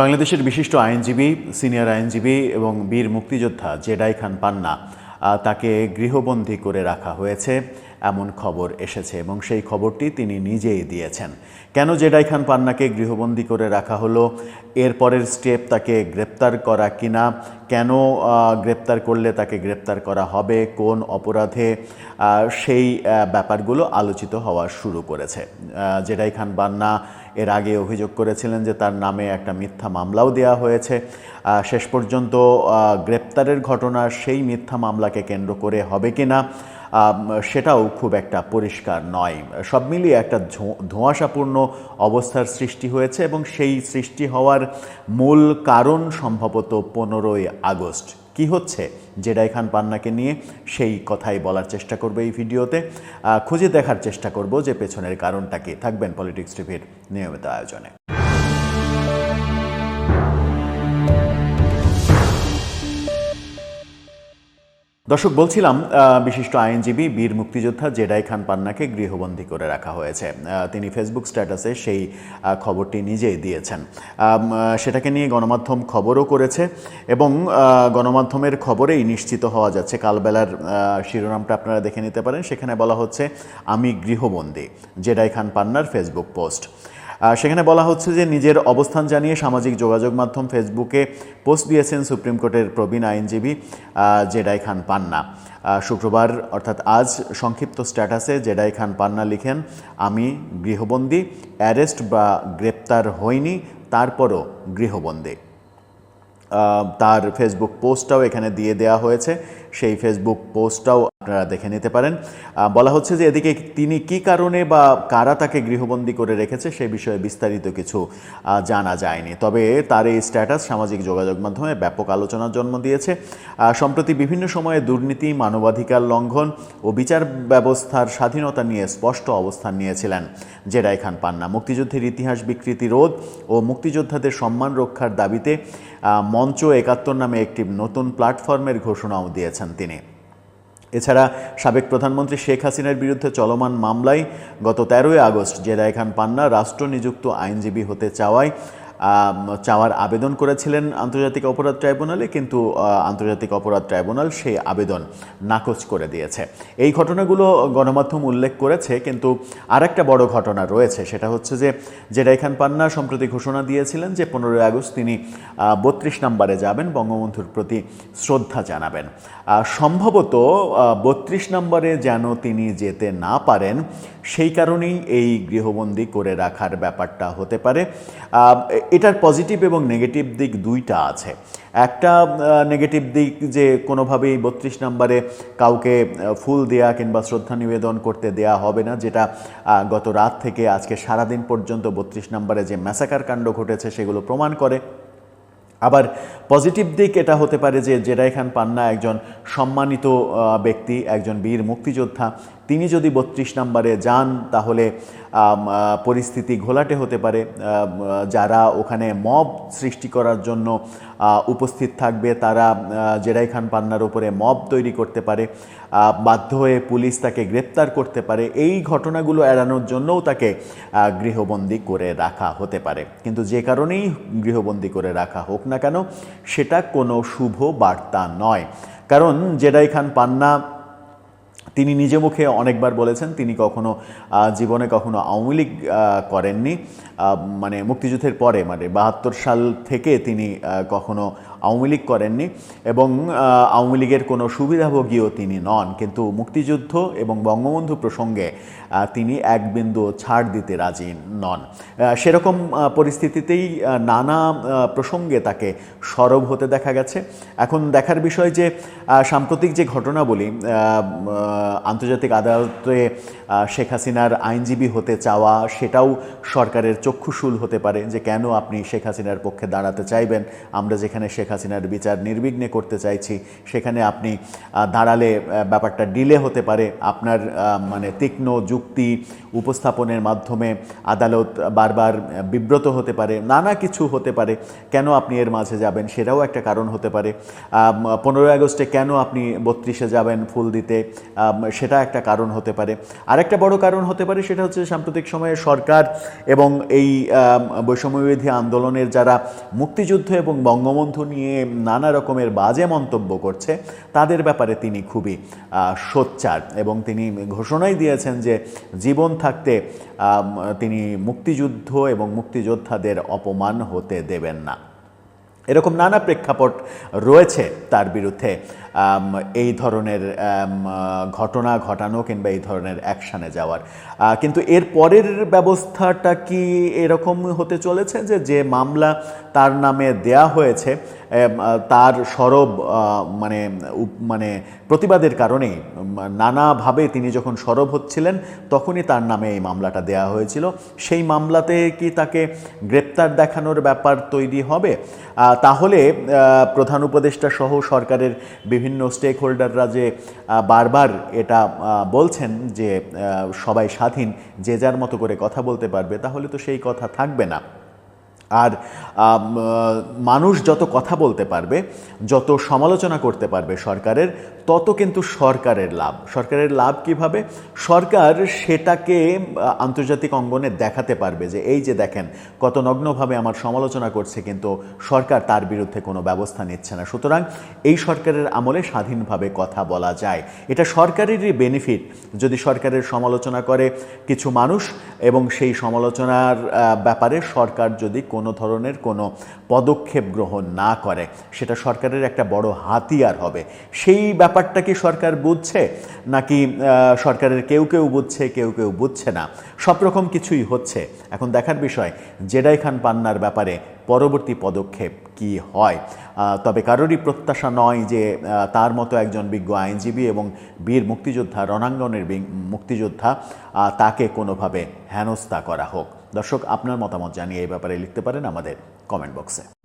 বাংলাদেশের বিশিষ্ট আইনজীবী, সিনিয়র আইনজীবী এবং বীর মুক্তিযোদ্ধা জেডাই খান পান্না তাকে গৃহবন্দী করে রাখা হয়েছে। এমন খবর এসেছে এবং সেই খবরটি তিনি নিজেই দিয়েছেন। কেন জেডাই খান পান্নাকে গৃহবন্দী করে রাখা হলো? এরপরের স্টেপ তাকে গ্রেপ্তার করা কিনা? কেন গ্রেপ্তার করলে তাকে গ্রেপ্তার করা হবে? কোন অপরাধে? সেই ব্যাপারগুলো আলোচিত হওয়া শুরু করেছে। জেডাই খান বান্না এর আগে অভিযোগ করেছিলেন যে তার নামে একটা মিথ্যা মামলাও দেওয়া হয়েছে। শেষ পর্যন্ত গ্রেপ্তারের ঘটনা সেই মিথ্যা মামলাকে কেন্দ্র করে হবে কিনা? সেটাও খুব একটা পরিষ্কার নয়। সব মিলিয়ে একটা ধোঁয়াশাপূর্ণ অবস্থার সৃষ্টি হয়েছে এবং সেই সৃষ্টি হওয়ার মূল কারণ সম্ভবত পনেরোই আগস্ট। কি হচ্ছে? জেডাই খান পান্নাকে নিয়ে সেই কথাই বলার চেষ্টা করবে এই ভিডিওতে। খুঁজে দেখার চেষ্টা করব যে পেছনের কারণটা কি। থাকবেন পলিটিক্স টিভির নিয়মিত আয়োজনে। দর্শক, বলছিলাম বিশিষ্ট আইনজীবী, বীর মুক্তিযোদ্ধা জেডাই খান পান্নাকে গৃহবন্দী করে রাখা হয়েছে। তিনি ফেসবুক স্ট্যাটাসে সেই খবরটি নিজেই দিয়েছেন। সেটাকে নিয়ে গণমাধ্যম খবরও করেছে এবং গণমাধ্যমের খবরেই নিশ্চিত হওয়া যাচ্ছে। কালবেলার শিরোনামটা আপনারা দেখে নিতে পারেন। সেখানে বলা হচ্ছে, আমি গৃহবন্দী। জেডাই খান পান্নার ফেসবুক পোস্ট। সেখানে বলা হচ্ছে যে নিজের অবস্থান জানিয়ে সামাজিক যোগাযোগ মাধ্যম ফেসবুকে পোস্ট দিয়েছেন সুপ্রিম কোর্টের প্রবীণ আইনজীবী জেডাই খান পান্না। শুক্রবার, অর্থাৎ আজ, সংক্ষিপ্ত স্ট্যাটাসে জেডাই খান পান্না লিখেন, আমি গৃহবন্দী, অ্যারেস্ট বা গ্রেপ্তার হইনি, তারপরও গৃহবন্দী। তার ফেসবুক পোস্টটাও এখানে দিয়ে দেওয়া হয়েছে। সেই ফেসবুক পোস্টটাও আপনারা দেখে নিতে পারেন। বলা হচ্ছে যে এদিকে তিনি কি কারণে বা কারা তাকে গৃহবন্দী করে রেখেছে সে বিষয়ে বিস্তারিত কিছু জানা যায়নি। তবে তার এই স্ট্যাটাস সামাজিক যোগাযোগ মাধ্যমে ব্যাপক আলোচনার জন্ম দিয়েছে। সম্প্রতি বিভিন্ন সময়ে দুর্নীতি, মানবাধিকার লঙ্ঘন ও বিচার ব্যবস্থার স্বাধীনতা নিয়ে স্পষ্ট অবস্থান নিয়েছিলেন জেডাই খান পান্না। মুক্তিযুদ্ধের ইতিহাস বিকৃতি রোধ ও মুক্তিযোদ্ধাদের সম্মান রক্ষার দাবিতে মঞ্চ একাত্তর নামে একটি নতুন প্ল্যাটফর্মের ঘোষণাও দিয়েছেন তিনি। এছাড়া সাবেক প্রধানমন্ত্রী শেখ হাসিনার বিরুদ্ধে চলমান মামলায় গত তেরোই আগস্ট জেদায় খান পান্না রাষ্ট্র নিযুক্ত আইনজীবী হতে চাওয়ায় চাওয়ার আবেদন করেছিলেন আন্তর্জাতিক অপরাধ ট্রাইব্যুনালে, কিন্তু আন্তর্জাতিক অপরাধ ট্রাইব্যুনাল সেই আবেদন নাকচ করে দিয়েছে। এই ঘটনাগুলো গণমাধ্যম উল্লেখ করেছে, কিন্তু আর একটা বড় ঘটনা রয়েছে, সেটা হচ্ছে যে জেডাই খান পান্না সম্প্রতি ঘোষণা দিয়েছিলেন যে পনেরোই আগস্ট তিনি বত্রিশ নম্বরে যাবেন, বঙ্গবন্ধুর প্রতি শ্রদ্ধা জানাবেন। সম্ভবত বত্রিশ নম্বরে যেন তিনি যেতে না পারেন, সেই কারণেই এই গৃহবন্দী করে রাখার ব্যাপারটা হতে পারে। এটার পজিটিভ এবং নেগেটিভ দিক দুইটা আছে। একটা নেগেটিভ দিক যে কোনোভাবেই বত্রিশ নম্বরে কাউকে ফুল দেয়া কিংবা শ্রদ্ধা নিবেদন করতে দেয়া হবে না, যেটা গত রাত থেকে আজকে সারাদিন পর্যন্ত বত্রিশ নম্বরে যে ম্যাসাকার কাণ্ড ঘটেছে সেগুলো প্রমাণ করে। আবার পজিটিভ দিক এটা হতে পারে যে জেডাই খান পান্না একজন সম্মানিত ব্যক্তি, একজন বীর মুক্তিযোদ্ধা তিনি যদি বত্রিশ নম্বরে যান, তাহলে পরিস্থিতি ঘোলাটে হতে পারে। যারা ওখানে মব সৃষ্টি করার জন্য উপস্থিত থাকবে, তারা জেডাই খান পান্নার উপরে মব তৈরি করতে পারে। বাধ্য হয়ে পুলিশ তাকে গ্রেপ্তার করতে পারে। এই ঘটনাগুলো এড়ানোর জন্যও তাকে গৃহবন্দী করে রাখা হতে পারে। কিন্তু যে কারণেই গৃহবন্দী করে রাখা হোক না কেন, সেটা কোনো শুভ বার্তা নয়। কারণ জেডাই খান পান্না তিনি নিজে মুখে অনেকবার বলেছেন, তিনি কখনো জীবনে কখনো আওয়ামী লীগ করেননি। মানে মুক্তিযুদ্ধের পরে মানে বাহাত্তর সাল থেকে তিনি কখনো আওয়ামী লীগ করেননি এবং আওয়ামী লীগের কোনো সুবিধাভোগীও তিনি নন। কিন্তু মুক্তিযুদ্ধ এবং বঙ্গবন্ধু প্রসঙ্গে তিনি এক বিন্দু ছাড় দিতে রাজি নন। সেরকম পরিস্থিতিতেই নানা প্রসঙ্গে তাকে সরব হতে দেখা গেছে। এখন দেখার বিষয় যে সাম্প্রতিক যে ঘটনাবলী আহ, আহ, আন্তর্জাতিক আদালতে শেখ হাসিনার আইনজীবী হতে চাওয়া সেটাও সরকারের চক্ষুশূল হতে পারে যে কেন আপনি শেখ হাসিনার পক্ষে দাঁড়াতে চাইবেন? আমরা যেখানে শেখ হাসিনার বিচার নির্বিঘ্নে করতে চাইছি, সেখানে আপনি দাঁড়ালে ব্যাপারটা ডিলে হতে পারে। আপনার মানে তীক্ষ্ণ যুক্তি উপস্থাপনের মাধ্যমে আদালত বারবার বিব্রত হতে পারে, নানা কিছু হতে পারে। কেন আপনি এর মাঝে যাবেন সেটাও একটা কারণ হতে পারে। পনেরোই আগস্টে কেন আপনি বত্রিশে যাবেন ফুল দিতে? সেটা একটা কারণ হতে পারে। আরেকটা বড় কারণ হতে পারে সেটা হচ্ছে সাম্প্রতিক সময়ে সরকার এবং এই বৈষম্যবিধি আন্দোলনের যারা মুক্তিযুদ্ধ এবং বঙ্গবন্ধু নিয়ে নানা রকমের বাজে মন্তব্য করছে, তাদের ব্যাপারে তিনি খুবই সোচ্চার এবং তিনি ঘোষণাই দিয়েছেন যে জীবন থাকতে তিনি মুক্তিযুদ্ধ এবং মুক্তিযোদ্ধাদের অপমান হতে দেবেন না। এরকম নানা প্রেক্ষাপট রয়েছে তার বিরুদ্ধে। এই ধরনের ঘটনা ঘটানো কিংবা এই ধরনের অ্যাকশানে যাওয়ার। কিন্তু এর পরের ব্যবস্থাটা কি এরকম হতে চলেছে যে যে মামলা তার নামে দেয়া হয়েছে তার সরব মানে মানে প্রতিবাদের কারণেই উম, নানাভাবে তিনি যখন সরব হচ্ছিলেন তখনই তার নামে এই মামলাটা দেয়া হয়েছিল। সেই মামলাতে কি তাকে গ্রেপ্তার দেখানোর ব্যাপার তৈরি হবে? তাহলে প্রধান উপদেষ্টা সহ সরকারের বিভিন্ন স্টেক হোল্ডাররা যে বারবার এটা বলছেন যে সবাই স্বাধীন, যে যার মতো করে কথা বলতে পারবে, তাহলে তো সেই কথা থাকবে না। আর মানুষ যত কথা বলতে পারবে, যত সমালোচনা করতে পারবে সরকারের, তত কিন্তু সরকারের লাভ। সরকারের লাভ কীভাবে? সরকার সেটাকে আন্তর্জাতিক অঙ্গনে দেখাতে পারবে যে, এই যে দেখেন, কত নগ্নভাবে আমার সমালোচনা করছে, কিন্তু সরকার তার বিরুদ্ধে কোনো ব্যবস্থা নিচ্ছে না। সুতরাং এই সরকারের আমলে স্বাধীনভাবে কথা বলা যায়। এটা সরকারেরই বেনিফিট যদি সরকারের সমালোচনা করে কিছু মানুষ এবং সেই সমালোচনার ব্যাপারে সরকার যদি কোনো ধরনের কোনো পদক্ষেপ গ্রহণ না করে, সেটা সরকারের একটা বড় হাতিয়ার হবে। সেই ব্যাপারটা কি সরকার বুঝছে? নাকি সরকারের কেউ কেউ বুঝছে, কেউ কেউ বুঝছে না? সব রকম কিছুই হচ্ছে। এখন দেখার বিষয়, জেডাই খান পান্নার ব্যাপারে পরবর্তী পদক্ষেপ কি হয়? তবে কারোরই প্রত্যাশা নয় যে তার মতো একজন বিজ্ঞ আইনজীবী এবং বীর মুক্তিযোদ্ধা, রণাঙ্গনের মুক্তিযোদ্ধা তাকে কোনোভাবে হেনস্থা করা হোক। দর্শক আপনার মতামত জানিয়ে এই ব্যাপারে লিখতে পারেন আমাদের কমেন্ট বক্সে